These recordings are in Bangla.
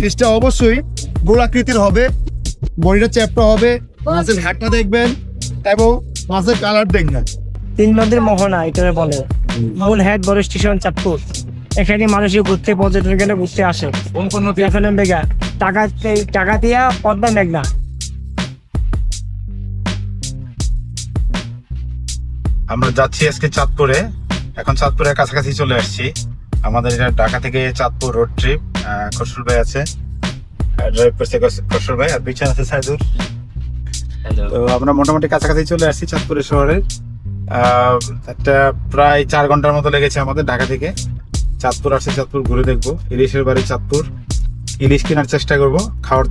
ফিশটা অবশ্যই গোলাকৃতির হবে বডিটা চ্যাপটা হবে মাছের ঘাটটা দেখবেন এবং মাছের কালার দেখবেন। তিন নদীর মোহনা এটা বলে। মূল হেড বড় স্টেশন চাঁদপুর। এখানে মানুষের ঘুরতে পর্যটন কেন্দ্রে ঘুরতে আসে। কোন কোন নদী? এখন মেঘা টাকা টাকা দিয়া পদ্মা মেঘনা। আমরা যাচ্ছি আজকে চাঁদপুরে। এখন চাঁদপুরের কাছাকাছি চলে আসছি। আমাদের এটা ঢাকা থেকে চাঁদপুর রোড ট্রিপ খসরুল ভাই আছে। ড্রাইভ করছে খসরুল ভাই আর পিছনে আছে সাইদুর। তো আমরা মোটামুটি কাছাকাছি চলে আসছি চাঁদপুরের শহরে। একটা প্রায় চার ঘণ্টার মতো লেগেছে আমাদের ঢাকা থেকে। চাঁদপুর আসছে চাঁদপুর ঘুরে দেখব। ইলিশের বাড়ি চাঁদপুর। ইলিশ কেনার চেষ্টা করব খাওয়ার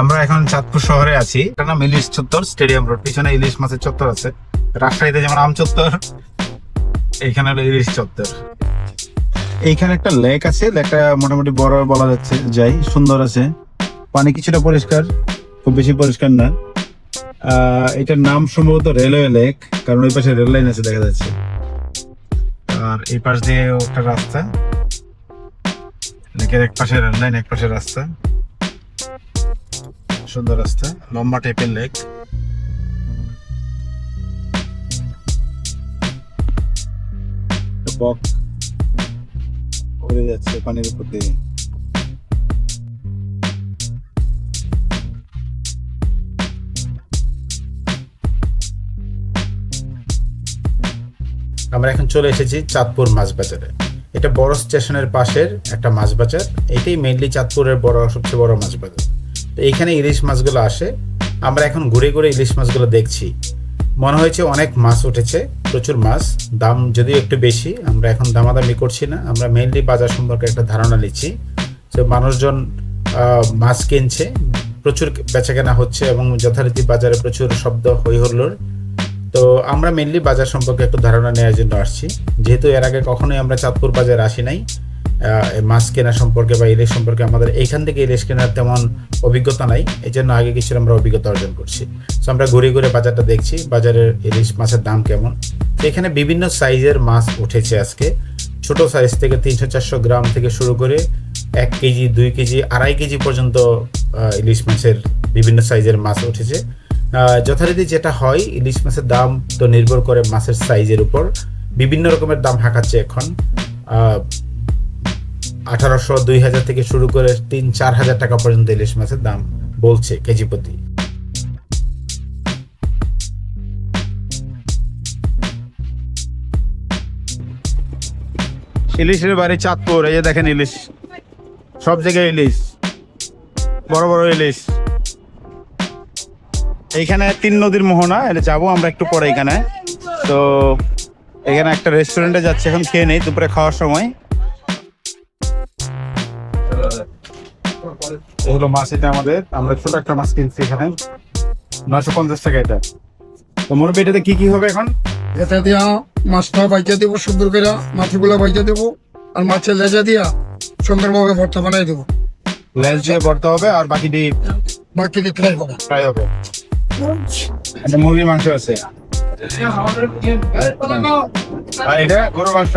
আমরা এখন চাঁদপুর শহরে আছি। এটা নাম ইলিশ চত্বর স্টেডিয়াম রোড। পিছনে ইলিশ মাছের চত্বর আছে। রাজশাহীতে যেমন আম চত্বর, এইখানে হলো ইলিশ চত্বর। এইখানে একটা লেক আছে। লেকটা মোটামুটি বড় বলা যাচ্ছে, যাই, সুন্দর আছে। পানি কিছুটা পরিষ্কার, খুব বেশি পরিষ্কার না। এটার নাম সম্ভবত রেলওয়ে লেক, কারণ ওই পাশে রেল লাইন আছে দেখা যাচ্ছে। আর এই পাশ দিয়ে একটা রাস্তা। লেকের এক পাশে রেল লাইন এক পাশে রাস্তা। সুন্দর রাস্তা লম্বা টাইপের লেক বক যাচ্ছে পানির উপর দিয়ে। আমরা এখন চলে এসেছি চাঁদপুর মাছ বাজারে এটা বড় স্টেশনের পাশের একটা মাছ বাজার এটাই মেইনলি চাঁদপুরের বড়, সবচেয়ে বড় মাছ বাজার তো এইখানে ইলিশ মাছগুলো আসে। আমরা এখন ঘুরে ঘুরে ইলিশ মাছগুলো দেখছি। মনে হয়েছে অনেক মাছ উঠেছে, প্রচুর মাছ। দাম যদিও একটু বেশি, আমরা এখন দামাদামি করছি না। আমরা মেইনলি বাজার সম্পর্কে একটা ধারণা নিচ্ছি যে মানুষজন মাছ কিনছে, প্রচুর বেচাকেনা হচ্ছে এবং যথারীতি বাজারে প্রচুর শব্দ হই হল্লোড় তো আমরা মেনলি বাজার সম্পর্কে একটু ধারণা নেওয়ার জন্য আসছি। যেহেতু এর আগে কখনোই আমরা চাঁদপুর বাজার আসি নাই মাছ কেনা সম্পর্কে বা ইলিশ সম্পর্কে আমাদের এইখান থেকে ইলিশ কেনার তেমন অভিজ্ঞতা নাই। এই জন্য আগে কিছু আমরা অভিজ্ঞতা অর্জন করছি। তো আমরা ঘুরে ঘুরে বাজারটা দেখছি, বাজারের ইলিশ মাছের দাম কেমন। এখানে বিভিন্ন সাইজের মাছ উঠেছে আজকে। ছোট সাইজ থেকে তিনশো চারশো গ্রাম থেকে শুরু করে এক কেজি, দুই কেজি, আড়াই কেজি পর্যন্ত ইলিশ মাছের বিভিন্ন সাইজের মাছ উঠেছে। যথারীতি যেটা হয়, ইলিশ মাছের দাম তো নির্ভর করে মাছের সাইজের উপর। বিভিন্ন রকমের দাম হাঁকাচ্ছে এখন। আঠারোশো দুই হাজার থেকে শুরু করে তিন, চার হাজার টাকা পর্যন্ত ইলিশ মাছের দাম বলছে কেজি প্রতি। ইলিশের বাড়ি চাঁদপুর, এই যে দেখেন ইলিশ। সব জায়গায় ইলিশ। বড় বড় ইলিশ। এইখানে তিন নদীর মোহনা এটা যাব আমরা একটু পরে এখানে। তো এখানে একটা রেস্টুরেন্টে যাচ্ছি, এখন খেয়ে নেই, দুপুরে খাওয়ার সময়। এগুলো মাছ এটা আমাদের। আমরা ছোট একটা মাছ কিনছি এখানে। নয়শো পঞ্চাশ টাকা এটা। তো মোর এটাতে কি কি হবে এখন? এটা দিয়া মাছটা বাইজা দেবো সুন্দর করে মাছগুলো বাইজা দেবো আর মাছের লেজা দিয়া সুন্দরভাবে ভর্তা বানাই দেবো। লেজ দিয়ে ভরতে হবে আর বাকি দিয়ে বাকি দিয়ে ফ্রাই হবে। ফ্রাই হবে। একটা মুরগির মাংস আছে। আর এটা গরুর মাংস।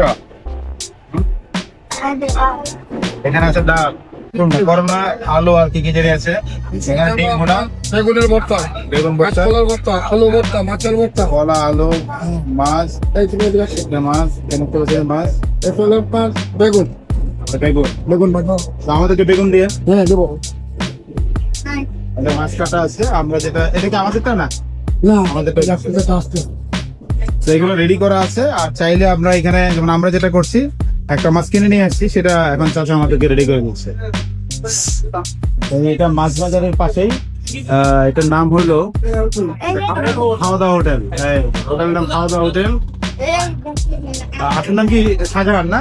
এখানে আছে ডাল। করলা আলু আর কি কি জানি আছে? এখানে ডিম ভুনা। বেগুনের ভর্তা। বেগুন ভর্তা। কাঁচকলার ভর্তা আলু ভর্তা মাছের ভর্তা। কলা আলু মাছ। এই তুমি এদিকে মাছ কেন করেছে মাছ? এরপরে মাছ বেগুন। বেগুন। বেগুন ভাজা আমাদেরকে বেগুন দিয়ে? হ্যাঁ দেবো। মাছ কাটা আছে। আমরা যেটা এটা কি আমাদেরটা না? আসতে। এগুলো রেডি করা আছে। আর চাইলে আমরা এখানে যেমন আমরা যেটা করছি একটা মাছ কিনে নিয়ে আসছি সেটা এখন চাচা আমাদেরকে রেডি করে দিচ্ছে এটা মাছ বাজারের পাশেই এটার নাম হলো খাওয়া দাওয়া হোটেল। এই, হোটেলের নাম খাওয়া দাওয়া হোটেল আপনার নাম কি শাহজাহান না?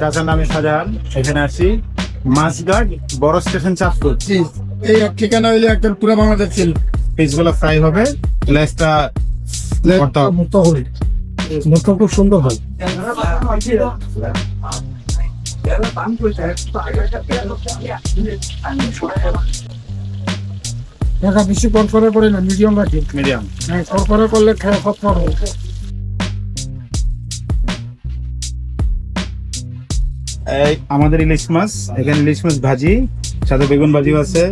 চাচার নামে শাহজাহান। এখানে আসছি মাছঘাট বড় স্টেশন চাঁদপুর। এই এক ঠিকানা হইলে একটা পুরো বাংলাদেশ ছিল পিসগুলো ফ্রাই হবে। লেসটা ভর্তা হবে। মুখটা খুব সুন্দর হয়। দেখা বেশি কড়কড়া করে না মিডিয়াম রাখি। মিডিয়াম হ্যাঁ কড়কড়া করলে খাওয়া খত পারব এই আমাদের ইলিশ মাছ এখানে ইলিশ মাছ ভাজি সাথে বেগুন ভাজি আছে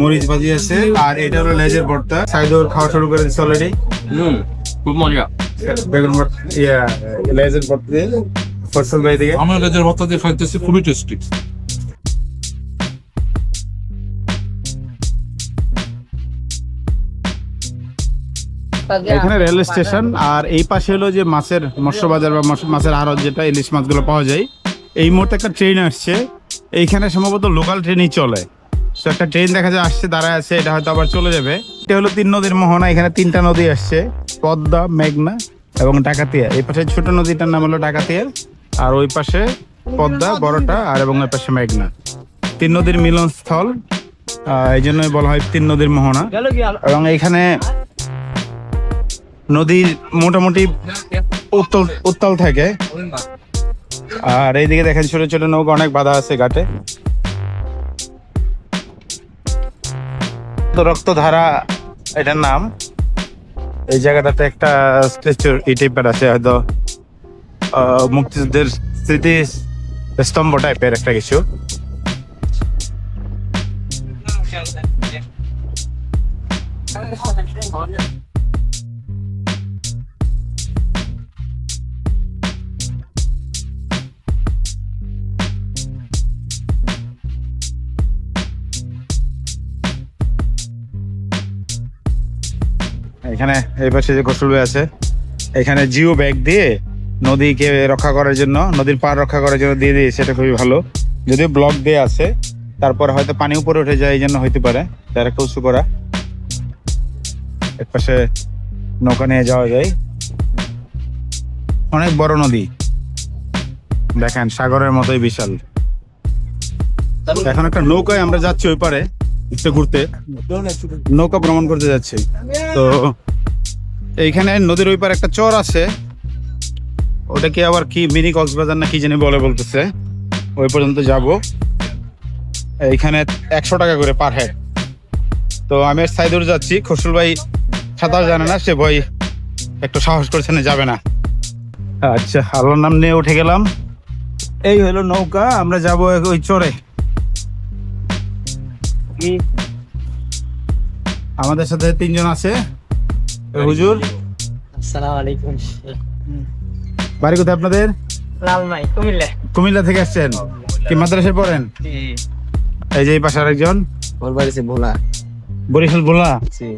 মরিচ ভাজি আছে আর এটা হলো লেজের ভর্তা। সাইদুর খাওয়া শুরু করে দিচ্ছে অলরেডি হুম খুব মজা। বেগুন ইয়া লেজের ভর্তা দিয়ে ফসল ভাই থেকে আমার লেজের ভর্তা দিয়ে খাইতেছি খুবই টেস্টি এখানে রেল স্টেশন আর এই পাশে হলো যে মাছের মৎস্য বাজার বা মাছের আড়ত যেটা ইলিশ মাছগুলো পাওয়া যায় এই মুহূর্তে একটা ট্রেন আসছে। এইখানে সম্ভবত লোকাল ট্রেনই চলে। তো একটা ট্রেন দেখা যায় আসছে দাঁড়ায় আছে এটা হয়তো আবার চলে যাবে। এটা হলো তিন নদীর মোহনা এখানে তিনটা নদী আসছে পদ্মা মেঘনা এবং ডাকাতিয়া। এই পাশে ছোট নদীটার নাম হলো ডাকাতিয়া আর ওই পাশে পদ্মা বড়টা আর এবং ওই পাশে মেঘনা। তিন নদীর মিলনস্থল এই জন্যই বলা হয় তিন নদীর মোহনা। এবং এখানে নদীর মোটামুটি উত্তল উত্তাল থাকে। আর এইদিকে দেখেন ছোট ছোট নৌকা অনেক বাধা আছে ঘাটে। রক্তধারা এটার নাম? এই জায়গাটাতে একটা স্ট্যাচু এই টাইপের আছে, হয়তো মুক্তিযুদ্ধের স্মৃতি স্তম্ভ টাইপের একটা কিছু। এখানে এই পাশে যে গোসলবে আছে, এখানে জিও ব্যাগ দিয়ে নদীকে রক্ষা করার জন্য, নদীর পার রক্ষা করার জন্য দিয়ে দিয়েছে, এটা খুবই ভালো। যদিও ব্লক দিয়ে আছে, তারপর হয়তো পানি উপরে উঠে যায় এই জন্য হইতে পারে, তার একটা উঁচু করা। এক পাশে নৌকা নিয়ে যাওয়া যায়। অনেক বড় নদী। দেখেন, সাগরের মতোই বিশাল। এখন একটা নৌকায় আমরা যাচ্ছি ওই পারে। একটু ঘুরতে নৌকা ভ্রমণ করতে যাচ্ছি। তো এইখানে নদীর ওই পারে একটা চর আছে। ওটা কি আবার কি মিনি কক্সবাজার না কি জানি বলে বলতেছে। ওই পর্যন্ত যাব। এইখানে একশো টাকা করে পার হেড তো আমি সাইদুর যাচ্ছি। খসরুল ভাই সাঁতার জানে না, সে ভয় একটু সাহস করছে না, যাবে না। আচ্ছা আল্লাহর নাম নিয়ে উঠে গেলাম। এই হলো নৌকা, আমরা যাব ওই চরে। আমাদের সাথে তিনজন আছে। হুজুর? আসসালামু আলাইকুম বাড়ি কোথায় আপনাদের? লালমাই কুমিল্লা। কুমিল্লা থেকে আসছেন? কি মাদ্রাসায় পড়েন? এই যে এই পাশে আরেকজন। ওর ভোলা। বরিশাল বললা জি।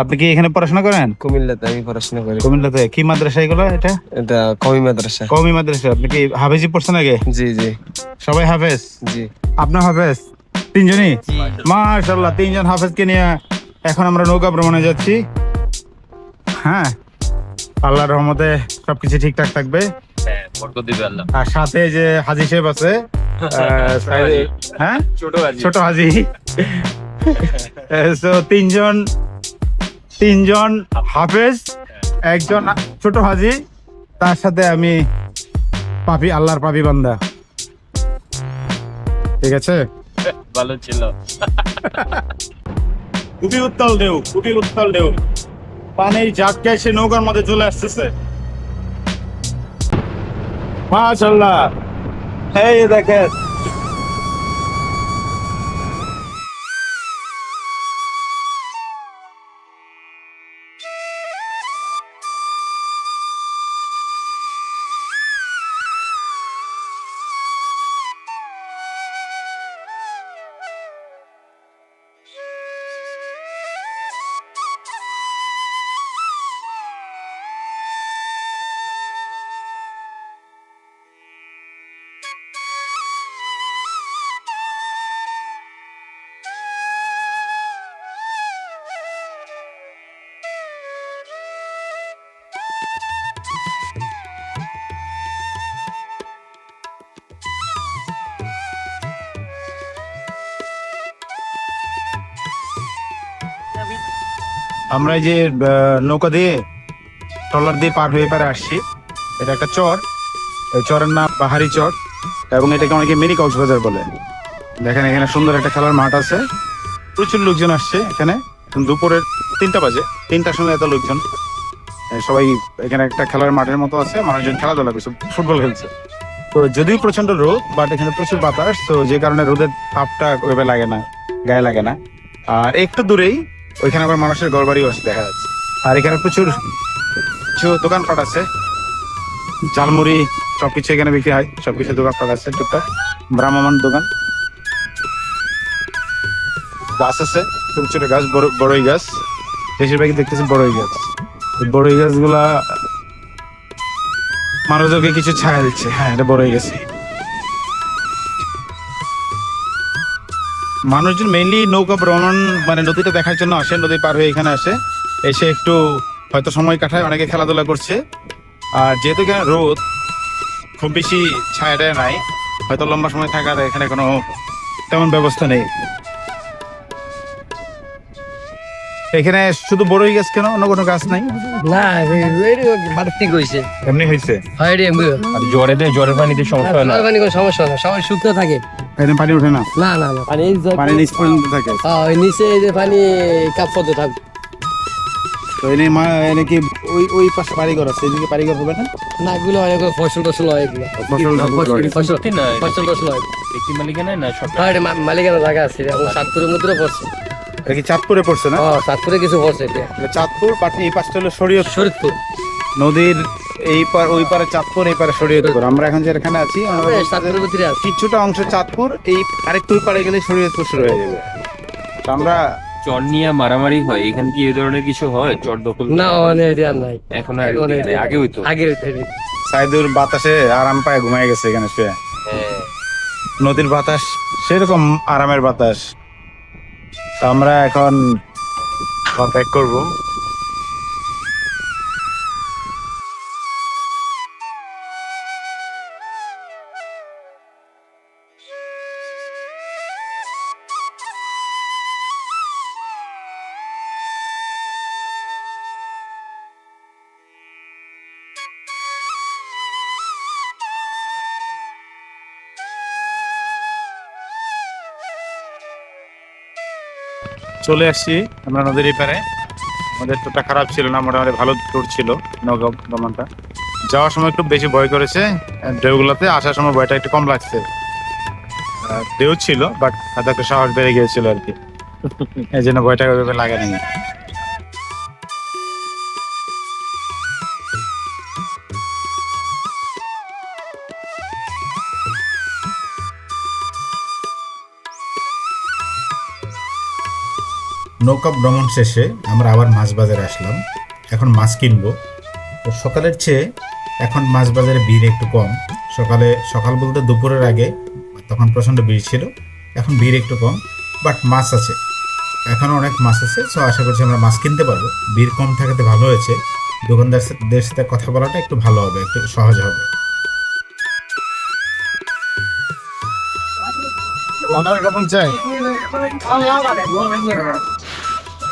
আপনি কি এখানে পড়াশোনা করেন? কুমিল্লাতে আমি পড়াশোনা করি। কুমিল্লাতে। কি মাদ্রাসা এগুলো এটা? এটা কমি মাদ্রাসা। কওমি মাদ্রাসা। আপনি কি হাফেজি পড়ছেন আগে? জি জি। সবাই হাফেজ? জি। আপনার হাফেজ? তিনজনই? মাশাল্লাহ তিনজন হাফেজকে নিয়ে এখন আমরা নৌকা ভ্রমণে যাচ্ছি। হ্যাঁ আল্লাহর রহমতে সবকিছু ঠিকঠাক থাকবে। আর সাথে যে হাজি সাহেব আছে হ্যাঁ? ছোট হাজি। তো তিনজন তিনজন হাফেজ একজন ছোট হাজি তার সাথে আমি পাপি আল্লাহর পাপি বান্দা। ঠিক আছে? ভালো ছিল। খুবই উত্তাল ঢেউ কুটির উত্তাল ঢেউ পানির ঝাপকে এসে নৌকার মধ্যে চলে আসতেছে। মাশাল্লাহ এই দেখেন আমরা যে নৌকা দিয়ে ট্রলার দিয়ে পার হয়ে পারে আসছি। এটা একটা চর। এই চরের নাম পাহাড়ি চর এবং এটাকে অনেকে মিনি কক্সবাজার বলে। দেখেন, এখানে সুন্দর একটা খেলার মাঠ আছে। প্রচুর লোকজন আসছে এখানে। দুপুরের তিনটা বাজে। তিনটার সময় এত লোকজন। সবাই এখানে একটা খেলার মাঠের মতো আছে। মানুষজন খেলাধুলা করছে, ফুটবল খেলছে। তো যদিও প্রচণ্ড রোদ বাট এখানে প্রচুর বাতাস, তো যে কারণে রোদের তাপটা ওইভাবে লাগে না, গায়ে লাগে না। আর একটু দূরেই ওইখানে আবার মানুষের ঘরবাড়িও আছে দেখা যাচ্ছে। আর এখানে প্রচুর কিছু দোকানপাট আছে। ঝালমুড়ি সবকিছু এখানে বিক্রি হয়। সবকিছু দোকানপাট আছে টুকটাক। ভ্রাম্যমান দোকান। গাছ আছে ছোট ছোট গাছ বড় বড়ই গাছ। বেশিরভাগই দেখতেছি বড়ই গাছ। বড়ই গাছগুলা মানুষদেরকে কিছু ছায়া দিচ্ছে। হ্যাঁ এটা বড়ই গাছ। মানুষজন মেইনলি নৌকা ভ্রমণ মানে নদীটা দেখার জন্য আসে, নদী পার হয়ে এখানে আসে। এসে একটু হয়তো সময় কাটায়, অনেকে খেলাধুলা করছে। আর যেহেতু এখানে রোদ, খুব বেশি ছায়াটায় নাই, হয়তো লম্বা সময় থাকার এখানে কোনো তেমন ব্যবস্থা নেই। এখানে শুধু বড়ই গাছ কেন? অন্য কোনো গাছ নাই? না বাড়ি থেকে হয়েছে। এমনি হয়েছে? হয় রে আর জ্বরে দেয় জ্বরের পানিতে সমস্যা হয় না? পানি কোনো সমস্যা না। সবাই শুকনো থাকে। এখানে পানি ওঠে না? না না না। পানি পানি নিচ পর্যন্ত থাকে। হ্যাঁ ওই নিচে এই যে পানি কাপ পদ্ম থাকবে তো এনে মা এনে কি ওই ওই পাশে বাড়িঘর আছে? এদিকে হবে না? না এগুলো অনেক ফসল টসল হয় এগুলো। ফসল ফসল ফসল টসল হয়। ব্যক্তি মালিকানা না সরকার হ্যাঁ মালিকানা জায়গা আছে সাতপুরের মধ্যে পড়ছে। এটা কি চাঁদপুরে পড়ছে না? সাতপুরে কিছু পড়ছে চাঁদপুর পাটনি এই পাশটা হলো শরীয়তপুর। শরীরপুর নদীর এই পার ওই পারে চাঁদপুর এই পারে শরীয়তপুর। আমরা এখন যেখানে আছি আমরা সাতপুরের ভিতরে আছে। কিছুটা অংশ চাঁদপুর এই আরেকটু পারে গেলে শরীয়তপুর শুরু হয়ে যাবে। তো আমরা চর নিয়ে মারামারি হয় এখানে কি এই ধরনের কিছু হয়? চর দখল না অনেক এরিয়া নাই। এখন আর এখন নেই, আগে হইতো। সাইদুর বাতাসে আরাম পায় ঘুমায় গেছে এখানে শুয়ে। হ্যাঁ। নদীর বাতাস সেরকম আরামের বাতাস। আমরা এখন ব্যাক করব। চলে আসছি আমরা নদীর এপারে। আমাদের তোটা খারাপ ছিল না, মোটামুটি ভালো ট্যুর ছিল নৌকা ভ্রমণটা। যাওয়ার সময় একটু বেশি ভয় করেছে ঢেউগুলোতে আসার সময় ভয়টা একটু কম লাগছে। ঢেউ ছিল বাট হাতে সাহস বেড়ে গিয়েছিল আর কি। এই জন্য ভয়টা লাগে নাই। নৌকা ভ্রমণ শেষে আমরা আবার মাছ বাজারে আসলাম। এখন মাছ কিনবো। তো সকালের চেয়ে এখন মাছ বাজারে ভিড় একটু কম। সকালে সকাল বলতে দুপুরের আগে তখন প্রচণ্ড ভিড় ছিল। এখন ভিড় একটু কম বাট মাছ আছে। এখনও অনেক মাছ আছে সো আশা করছি আমরা মাছ কিনতে পারব। ভিড় কম থাকাতে ভালো হয়েছে। দোকানদারদের সাথে কথা বলাটা একটু ভালো হবে একটু সহজ হবে। কেমন চাই।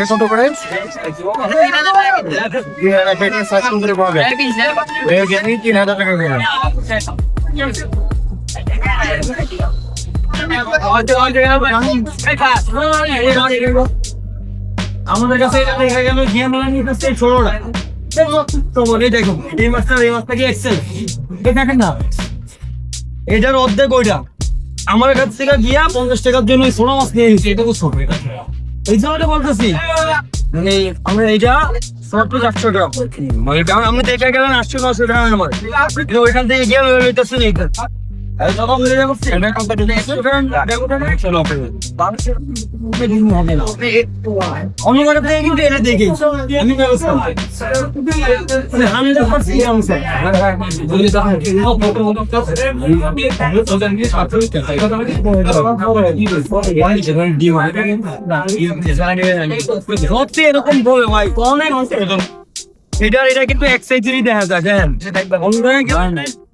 কত করে তিন হাজার টাকা করে আমাদের কাছে এটা দেখা গেল এটার অর্ধেক ওইটা। আমার থেকে পঞ্চাশ টাকার জন্য মাছ এটা বলতেছি মানে আমরা এইটা চারশো মানে দেখা গেলেন আটশো নশো গ্রাম আমার। কিন্তু ওইখান থেকে গিয়ে এইটা। এরকম বলে ভাই অনেক এটা এটা কিন্তু এক সাইজেরই দেখা যায় হ্যাঁ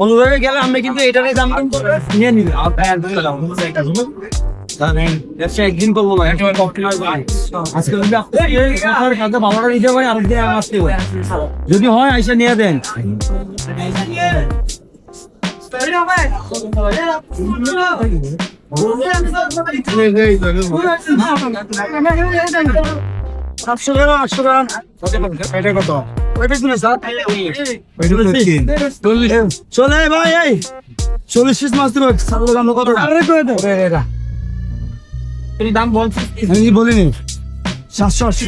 অন্য জায়গায় গেলে এটা আমরা কিন্তু এটারই দাম নিয়ে নিবে। একদিন করব না আজকে যদি আপনার কাছে ভালোটা আরেকদিন আসতে পারে। যদি হয় আইসা নিয়ে দেন। আটশো টাকা আটশো টাকা। এটা কত? চলে ভাই এই। চল্লিশ পিস মাছ দেবে। দাম কত? দাম বলছিস আমি বলিনি। সাতশো আশি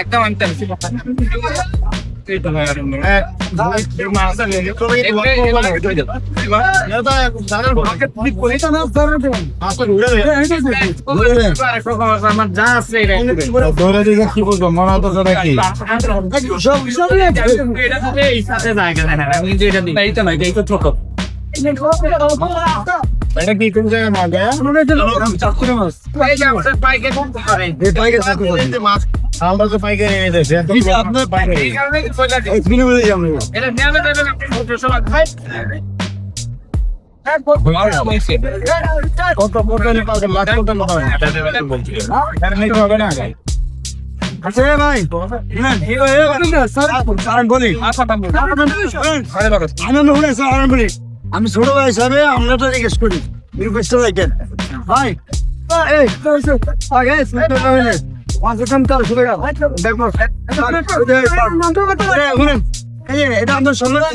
একদম আনতে এটা কি কোন জায়গায় মাছ আমরা তো পাইকারি নিয়ে যাচ্ছি আপনার পাইকারি কত লাখ হবে না আচ্ছা ভাই আমি ছোট ভাই হিসাবে আমরা তো জিজ্ঞেস করি রিকোয়েস্ট ভাই এটা আমাদের সম্মেলন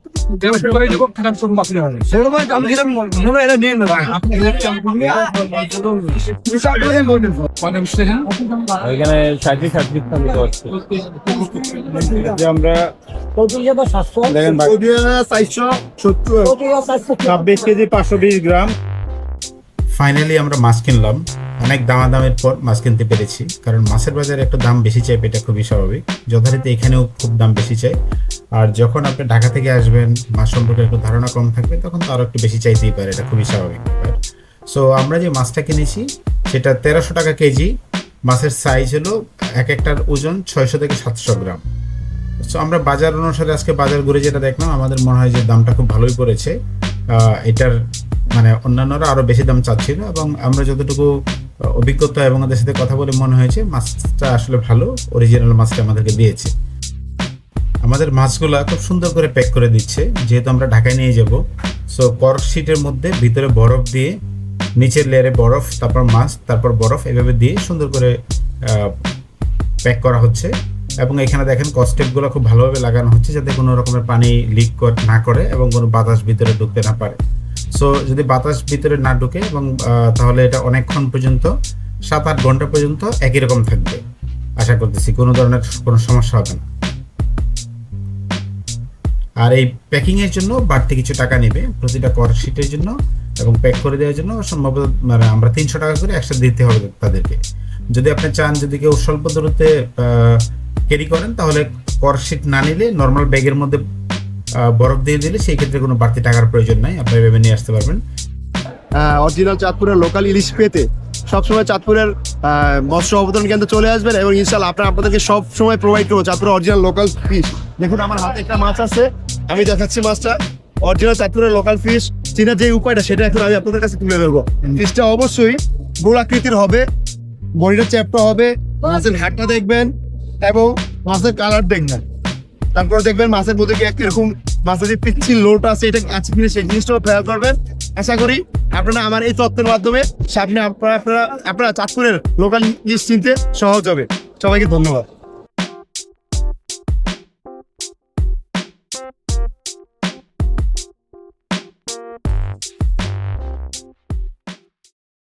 মনে হয় যে আমরা দেখেন সত্তর। ছাব্বিশ কেজি পাঁচশো বিশ গ্রাম। ফাইনালি আমরা মাছ কিনলাম। অনেক দামাদামের পর মাছ কিনতে পেরেছি, কারণ মাছের বাজারে একটু দাম বেশি চাই এটা খুবই স্বাভাবিক। যথারীতি এখানেও খুব দাম বেশি চাই। আর যখন আপনি ঢাকা থেকে আসবেন, মাছ সম্পর্কে একটু ধারণা কম থাকবে, তখন তো আরও একটু বেশি চাইতেই পারে, এটা খুবই স্বাভাবিক ব্যাপার। সো আমরা যে মাছটা কিনেছি, সেটা তেরোশো টাকা কেজি, মাছের সাইজ হলো এক একটার ওজন ছয়শো থেকে সাতশো গ্রাম। সো আমরা বাজার অনুসারে আজকে বাজার ঘুরে যেটা দেখলাম, আমাদের মনে হয় যে দামটা খুব ভালোই পড়েছে। এটার মানে অন্যান্যরা আরও বেশি দাম চাচ্ছিল এবং আমরা যতটুকু অভিজ্ঞতা এবং ওদের সাথে কথা বলে মনে হয়েছে। মাছটা আসলে ভালো অরিজিনাল মাছটা আমাদেরকে দিয়েছে। আমাদের মাছগুলা খুব সুন্দর করে প্যাক করে দিচ্ছে। যেহেতু আমরা ঢাকায় নিয়ে যাব সো করক শিটের মধ্যে ভিতরে বরফ দিয়ে, নিচের লেয়ারে বরফ, তারপর মাছ, তারপর বরফ এভাবে দিয়ে সুন্দর করে প্যাক করা হচ্ছে। এবং এখানে দেখেন কস্টেপগুলো খুব ভালোভাবে লাগানো হচ্ছে যাতে কোনো রকমের পানি লিক না করে এবং কোনো বাতাস ভিতরে ঢুকতে না পারে। সো যদি বাতাস ভিতরে না ঢুকে এবং তাহলে এটা অনেকক্ষণ পর্যন্ত সাত আট ঘণ্টা পর্যন্ত একই রকম থাকবে। আশা করতেছি কোনো ধরনের কোনো সমস্যা হবে না। আর এই প্যাকিং এর জন্য বাড়তি কিছু টাকা নেবে প্রতিটা শিটের জন্য এবং প্যাক করে দেওয়ার জন্য সম্ভবত মানে আমরা তিনশো টাকা করে একসাথে দিতে হবে তাদেরকে। যদি আপনি চান যদি কেউ স্বল্প দূরত্বে ক্যারি করেন তাহলে শিট না নিলে নর্মাল ব্যাগের মধ্যে বরফ দিয়ে দিলে সেই ক্ষেত্রে কোনো বাড়তি টাকার প্রয়োজন নাই। আপনি এভাবে নিয়ে আসতে পারবেন। অরিজিনাল চাঁদপুরের লোকাল ইলিশ পেতে সবসময় চাঁদপুরের আহ, মৎস্য অবতরণ কেন্দ্রে চলে আসবেন এবং ইনশাল্লাহ আপনার আপনাদেরকে সব সময় প্রোভাইড করব চাঁদপুরের অরিজিনাল লোকাল ফিশ দেখুন আমার হাতে একটা মাছ আছে। আমি দেখাচ্ছি মাছটা। অরিজিনাল চাঁদপুরের লোকাল ফিশ চিনার যে উপায়টা সেটা এখন আমি আপনাদের কাছে তুলে ধরবো। ফিশটা অবশ্যই গোলাকৃতির হবে বডিটা চ্যাপটা হবে মাছের হাটটা দেখবেন এবং মাছের কালার দেখবেন। তারপর দেখবেন মাছের মধ্যে কি এরকম মাছের যে পিচ্ছি লোট আছে, এটা আছে কিনা সেই জিনিসটাও খেয়াল করবেন। আশা করি আপনারা আমার এই তত্ত্বের মাধ্যমে সামনে আপনারা আপনারা আপনারা চাঁদপুরের লোকাল জিনিস চিনতে সহজ হবে। সবাইকে ধন্যবাদ।